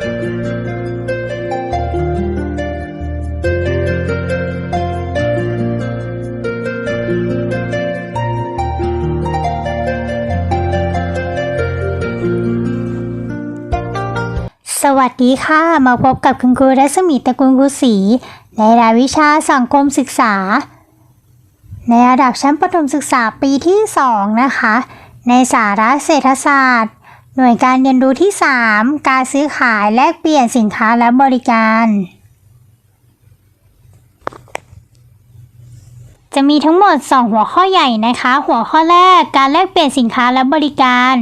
สวัสดีค่ะ มาพบกับคุณครูรัศมีตระกูลกุศรีในรายวิชาสังคมศึกษา ในระดับชั้นประถมศึกษาปีที่ 2 นะคะ ในสาระเศรษฐศาสตร์ หน่วยการเรียนรู้ที่ 3 การซื้อขายแลกเปลี่ยนสินค้าและบริการ จะมีทั้งหมด 2 หัวข้อใหญ่นะคะ หัวข้อแรกการแลกเปลี่ยนสินค้าและบริการ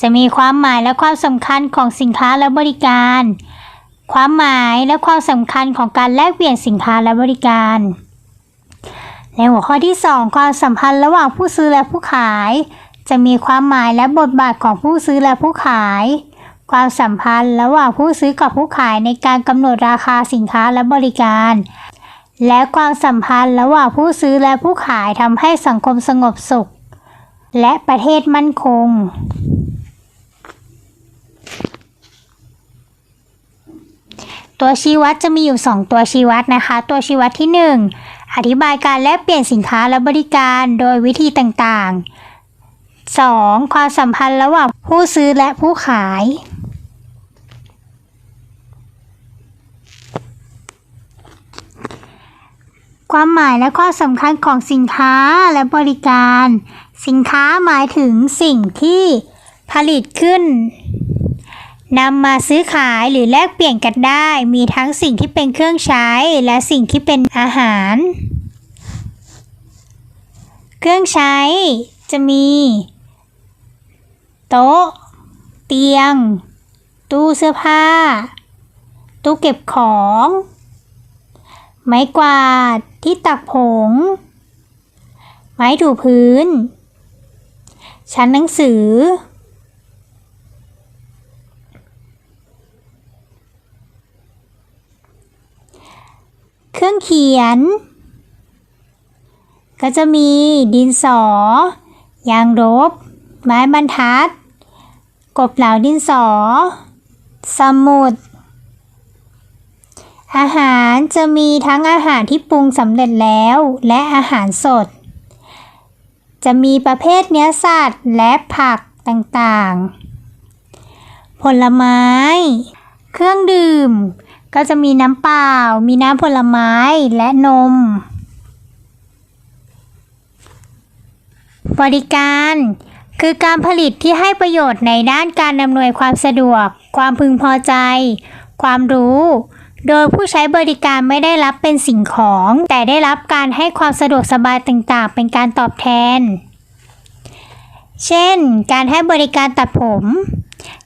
จะมีความหมายและความสำคัญของสินค้าและบริการ ความหมายและความสำคัญของการแลกเปลี่ยนสินค้าและบริการในหัวข้อที่ 2 ความสัมพันธ์ระหว่างผู้ซื้อและผู้ขาย จะมีความหมายและบทบาทของผู้ซื้อและผู้ขาย ความสัมพันธ์ระหว่างผู้ซื้อกับผู้ขายในการกำหนดราคาสินค้าและบริการ และความสัมพันธ์ระหว่างผู้ซื้อและผู้ขายทำให้สังคมสงบสุข และประเทศมั่นคงตัวชี้วัดจะมีอยู่ 2 ตัวชี้วัดนะคะ ตัวชี้วัดที่ 1 อธิบายการแลกเปลี่ยนสินค้าและบริการโดยวิธีต่างๆ 2. ความสัมพันธ์ระหว่างผู้ซื้อและผู้ขาย ความหมายและความสำคัญของสินค้าและบริการ สินค้าหมายถึงสิ่งที่ผลิตขึ้นนำมาซื้อขายหรือแลกเปลี่ยนกันได้ มีทั้งสิ่งที่เป็นเครื่องใช้และสิ่งที่เป็นอาหาร เครื่องใช้จะมี โต๊ะ เตียง ตู้เสื้อผ้า ตู้เก็บของ ไม้กวาดที่ตักผง ไม้ถูพื้น ชั้นหนังสือ เครื่องเขียน ก็จะมีดินสอ ยางลบไม้บรรทัด กบเหลาดินสอ สมุด อาหารจะมีทั้งอาหารที่ปรุงสำเร็จแล้ว และอาหารสด จะมีประเภทเนื้อสัตว์และผักต่างๆ ผลไม้ เครื่องดื่ม ก็จะมีน้ำเปล่า มีน้ำผลไม้และนม บริการ คือการผลิตที่ให้ประโยชน์ในด้านการอำนวยความสะดวก ความพึงพอใจ ความรู้ โดยผู้ใช้บริการไม่ได้รับเป็นสิ่งของ แต่ได้รับการให้ความสะดวกสบายต่างๆ เป็นการตอบแทน เช่น การให้บริการตัดผม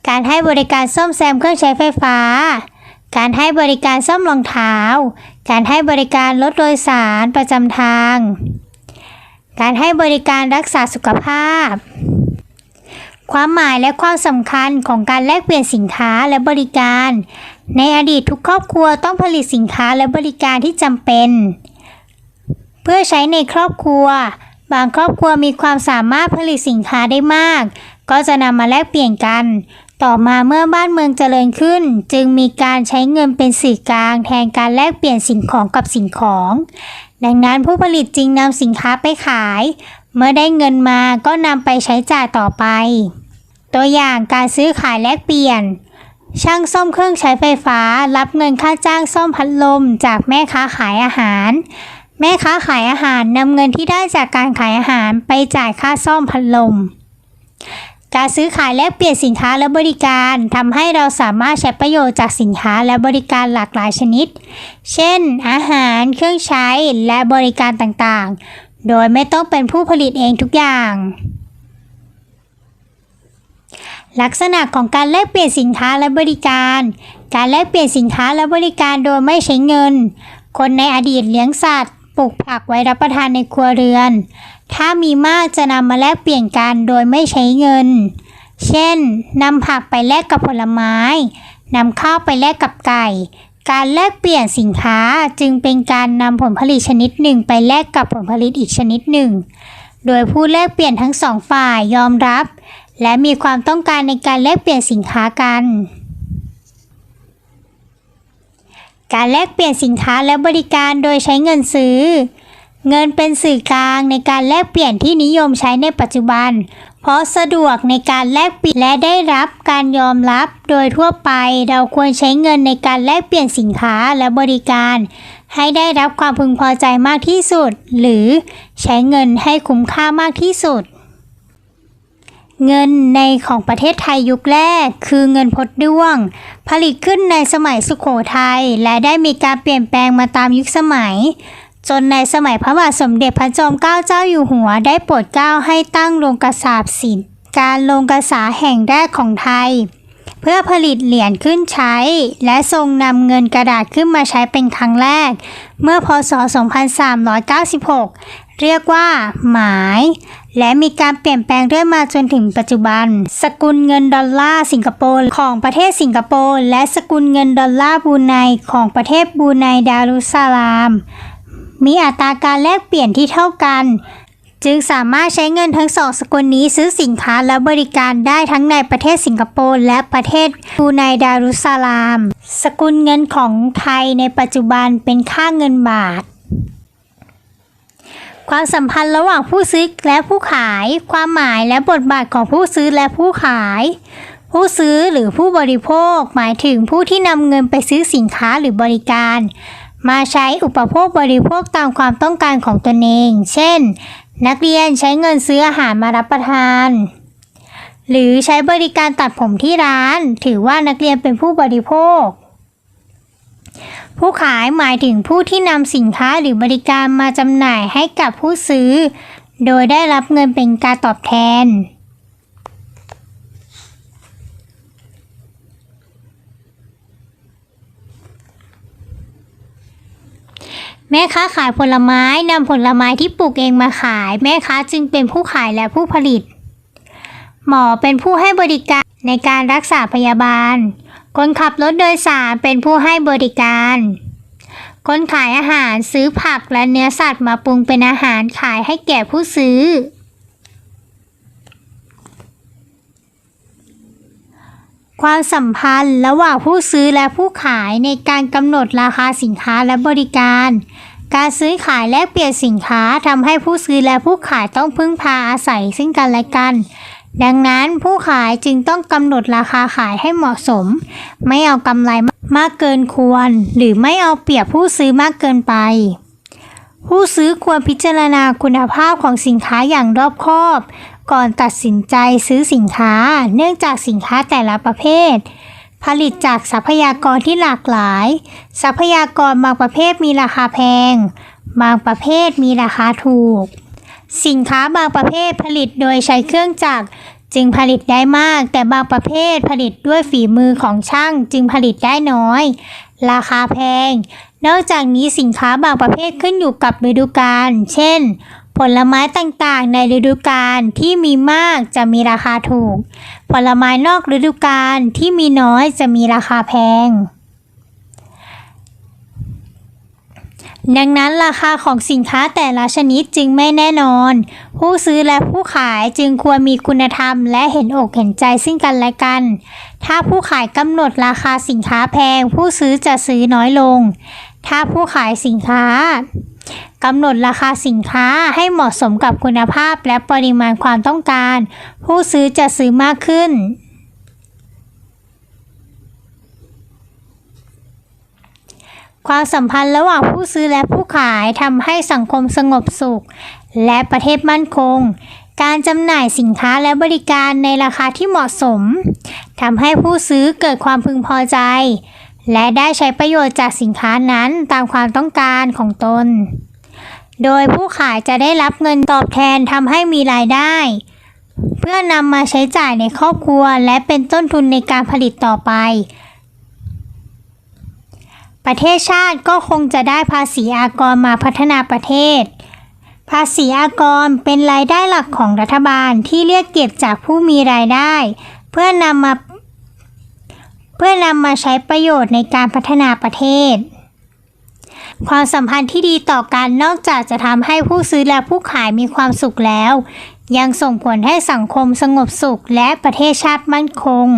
การให้บริการซ่อมแซมเครื่องใช้ไฟฟ้า การให้บริการซ่อมรองเท้า การให้บริการรถโดยสารประจำทาง การให้บริการรักษาสุขภาพ ความหมายและความสำคัญของการแลกเปลี่ยนสินค้าและบริการ ในอดีตทุกครอบครัวต้องผลิตสินค้าและบริการที่จำเป็น เพื่อใช้ในครอบครัว บางครอบครัวมีความสามารถผลิตสินค้าได้มาก ก็จะนำมาแลกเปลี่ยนกันต่อมาเมื่อบ้านเมืองเจริญขึ้น จึงมีการใช้เงินเป็นสื่อกลาง แทนการแลกเปลี่ยนสิ่งของกับสิ่งของ ดังนั้นผู้ผลิตจึงนำสินค้าไปขาย เมื่อได้เงินมาก็นำไปใช้จ่ายต่อไป ตัวอย่างการซื้อขายแลกเปลี่ยน ช่างซ่อมเครื่องใช้ไฟฟ้า รับเงินค่าจ้างซ่อมพัดลม จากแม่ค้าขายอาหาร แม่ค้าขายอาหารนำเงินที่ได้จากการขายอาหารไปจ่ายค่าซ่อมพัดลม การซื้อขายแลกเปลี่ยนสินค้าและบริการทำให้เราสามารถใช้ประโยชน์จากสินค้าและบริการหลากหลายชนิด เช่น อาหาร เครื่องใช้ และบริการต่างๆ โดยไม่ต้องเป็นผู้ผลิตเองทุกอย่าง ลักษณะของการแลกเปลี่ยนสินค้าและบริการ การแลกเปลี่ยนสินค้าและบริการโดยไม่ใช้เงิน คนในอดีตเลี้ยงสัตว์ ปลูกผักไว้รับประทานในครัวเรือน ถ้ามีมากจะนำมาแลกเปลี่ยนกันโดยไม่ใช้เงิน เช่นนำผักไปแลกกับผลไม้นำข้าวไปแลกกับไก่ การแลกเปลี่ยนสินค้าจึงเป็นการนำผลผลิตชนิดหนึ่งไปแลกกับผลผลิตอีกชนิดหนึ่ง โดยผู้แลกเปลี่ยนทั้งสองฝ่ายยอมรับ และมีความต้องการในการแลกเปลี่ยนสินค้ากัน การแลกเปลี่ยนสินค้าและบริการโดยใช้เงินซื้อ เงินเป็นสื่อกลางในการแลกเปลี่ยนที่นิยมใช้ในปัจจุบัน เพราะสะดวกในการแลกเปลี่ยนและได้รับการยอมรับ โดยทั่วไปเราควรใช้เงินในการแลกเปลี่ยนสินค้าและบริการ ให้ได้รับความพึงพอใจมากที่สุด หรือใช้เงินให้คุ้มค่ามากที่สุด เงินในของประเทศไทยยุคแรก คือเงินพดด้วง ผลิตขึ้นในสมัยสุขโขทัยและได้มีการเปลี่ยนแปลงมาตามยุคสมัย จนในสมัยพระบาทสมเด็จพระจอมเกล้าเจ้าอยู่หัวได้โปรดเกล้าให้ตั้งโรงกษาบศิลป์การลงกษาแห่งแรกของไทย เพื่อผลิตเหรียญขึ้นใช้ และทรงนำเงินกระดาษขึ้นมาใช้เป็นครั้งแรก เมื่อพศ 2396 เรียกว่า หมาย และมีการเปลี่ยนแปลงเรื่อยมาจนถึงปัจจุบัน สกุลเงินดอลลาร์สิงคโปร์ของประเทศสิงคโปร์และสกุลเงินดอลลาร์บูไนของประเทศบูไนดารุสสลาม มีอัตราการแลกเปลี่ยนที่เท่ากัน จึงสามารถใช้เงินทั้งสองสกุลนี้ซื้อสินค้าและบริการได้ทั้งในประเทศสิงคโปร์และประเทศบูไนดารุสสลาม สกุลเงินของไทยในปัจจุบันเป็นค่าเงินบาทความสัมพันธ์ระหว่างผู้ซื้อและผู้ขาย ความหมายและบทบาทของผู้ซื้อและผู้ขาย ผู้ซื้อหรือผู้บริโภค หมายถึงผู้ที่นำเงินไปซื้อสินค้าหรือบริการ มาใช้อุปโภคบริโภคตามความต้องการของตนเอง เช่น นักเรียนใช้เงินซื้ออาหารมารับประทาน หรือใช้บริการตัดผมที่ร้าน ถือว่านักเรียนเป็นผู้บริโภค ผู้ขายหมายถึงผู้ที่นำสินค้าหรือบริการมาจำหน่ายให้กับผู้ซื้อ โดยได้รับเงินเป็นการตอบแทน แม่ค้าขายผลไม้นำผลไม้ที่ปลูกเองมาขาย แม่ค้าจึงเป็นผู้ขายและผู้ผลิต หมอเป็นผู้ให้บริการในการรักษาพยาบาล คนขับรถโดยสารเป็นผู้ให้บริการ คนขายอาหารซื้อผักและเนื้อสัตว์มาปรุงเป็นอาหารขายให้แก่ผู้ซื้อ ความสัมพันธ์ระหว่างผู้ซื้อและผู้ขายในการกำหนดราคาสินค้าและบริการ การซื้อขายแลกเปลี่ยนสินค้าทำให้ผู้ซื้อและผู้ขายต้องพึ่งพาอาศัยซึ่งกันและกัน ดังนั้นผู้ขายจึงต้องกำหนดราคาขายให้เหมาะสม ไม่เอากำไรมากเกินควร หรือไม่เอาเปรียบผู้ซื้อมากเกินไป ผู้ซื้อควรพิจารณาคุณภาพของสินค้าอย่างรอบคอบ ก่อนตัดสินใจซื้อสินค้า เนื่องจากสินค้าแต่ละประเภท ผลิตจากทรัพยากรที่หลากหลาย ทรัพยากรบางประเภทมีราคาแพง บางประเภทมีราคาถูก สินค้าบางประเภทผลิตโดยใช้เครื่องจักรจึงผลิตได้มาก แต่บางประเภทผลิตด้วยฝีมือของช่างจึงผลิตได้น้อย ราคาแพง นอกจากนี้สินค้าบางประเภทขึ้นอยู่กับฤดูกาลเช่น ผลไม้ต่างๆ ในฤดูกาลที่มีมากจะมีราคาถูก ผลไม้นอกฤดูกาลที่มีน้อยจะมีราคาแพง ดังนั้นราคาของสินค้าแต่ละชนิดจึงไม่แน่นอน ผู้ซื้อและผู้ขายจึงควรมีคุณธรรมและเห็นอกเห็นใจซึ่งกันและกัน ถ้าผู้ขายกำหนดราคาสินค้าแพง ผู้ซื้อจะซื้อน้อยลง ถ้าผู้ขายสินค้า กำหนดราคาสินค้าให้เหมาะสมกับคุณภาพและปริมาณความต้องการ ผู้ซื้อจะซื้อมากขึ้น ความสัมพันธ์ระหว่างผู้ซื้อและผู้ขายทำให้สังคมสงบสุข และประเทศมั่นคง การจำหน่ายสินค้าและบริการในราคาที่เหมาะสมทำให้ผู้ซื้อเกิดความพึงพอใจ และได้ใช้ประโยชน์จากสินค้านั้นตามความต้องการของตน โดยผู้ขายจะได้รับเงินตอบแทนทำให้มีรายได้ เพื่อนำมาใช้จ่ายในครอบครัวและเป็นต้นทุนในการผลิตต่อไป ประเทศชาติก็คงจะได้ภาษีอากรมาพัฒนาประเทศ ภาษีอากรเป็นรายได้หลักของรัฐบาลที่เรียกเก็บจากผู้มีรายได้ เพื่อนำมา เพื่อนำมาใช้ประโยชน์ในการพัฒนาประเทศ ความสัมพันธ์ที่ดีต่อกันนอกจากจะทำให้ผู้ซื้อและผู้ขายมีความสุขแล้ว ยังส่งผลให้สังคมสงบสุขและประเทศชาติมั่นคง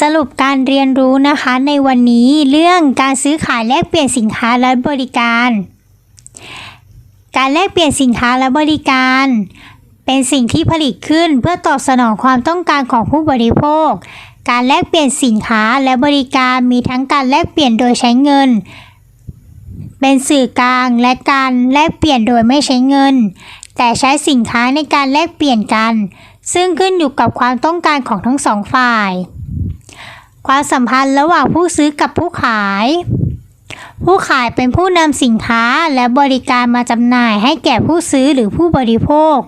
สรุปการเรียนรู้นะคะในวันนี้เรื่องการซื้อขายแลกเปลี่ยนสินค้าและบริการ การแลกเปลี่ยนสินค้าและบริการ เป็นสิ่งที่ผลิตขึ้นเพื่อตอบสนองความต้องการของผู้บริโภค การแลกเปลี่ยนสินค้าและบริการมีทั้งการแลกเปลี่ยนโดยใช้เงิน เป็นสื่อกลางและการแลกเปลี่ยนโดยไม่ใช้เงิน แต่ใช้สินค้าในการแลกเปลี่ยนกัน ซึ่งขึ้นอยู่กับความต้องการของทั้งสองฝ่าย ความสัมพันธ์ระหว่างผู้ซื้อกับผู้ขายผู้ขายเป็นผู้นำสินค้าและบริการมาจำหน่ายให้แก่ผู้ซื้อหรือผู้บริโภค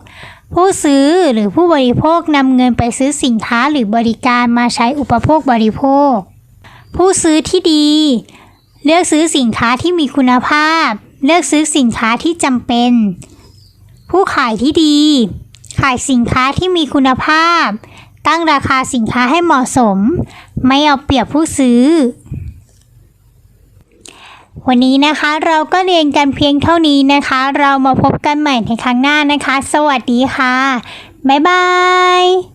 ผู้ซื้อหรือผู้บริโภคนำเงินไปซื้อสินค้าหรือบริการมาใช้อุปโภคบริโภค ผู้ซื้อที่ดี เลือกซื้อสินค้าที่มีคุณภาพ เลือกซื้อสินค้าที่จำเป็น ผู้ขายที่ดี ขายสินค้าที่มีคุณภาพ ตั้งราคาสินค้าให้เหมาะสม ไม่เอาเปรียบผู้ซื้อ วันนี้นะคะเราก็เรียนกันเพียงเท่านี้นะคะ เรามาพบกันใหม่ในครั้งหน้านะคะ สวัสดีค่ะ บ๊ายบาย